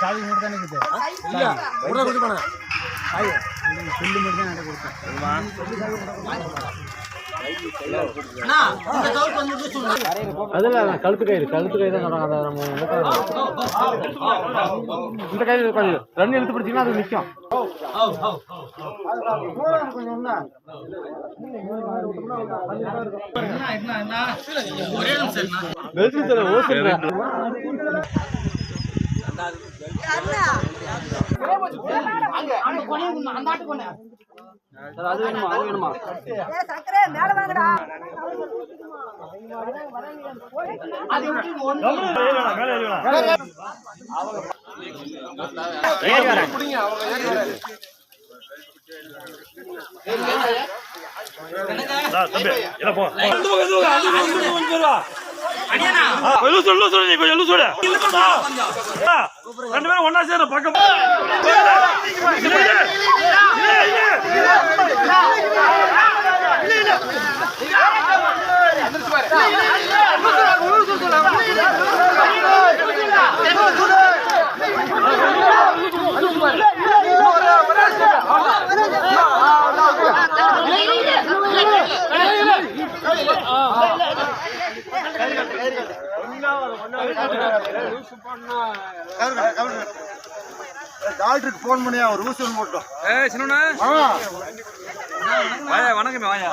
சாவி மட்டும் தானே இருக்குது. இல்ல. கூட கொடுத்து போனேன் சொல்லு மட்டும் தான் எனக்கு கொடுத்தேன். கழுத்து கயிறு. கழுத்து கயிறு தான் சொல்கிறாங்க அதை நம்ம இந்த இந்த கயிறு கொஞ்சம் ரெண்டு இழுத்து பிடிச்சிங்கன்னா அது நிற்கும் அது வேணுமா அது வேணுமா சக்கரை மேல வாங்கடா ரெண்டு பேரும் ஒன்னா சேர பக்கம் டாக்டருக்கு ஃபோன் பண்ணி அவர் ஊசி போட்டோம் ஏய் சின்னண்ணா. வாயா. வணக்கம் வாயா.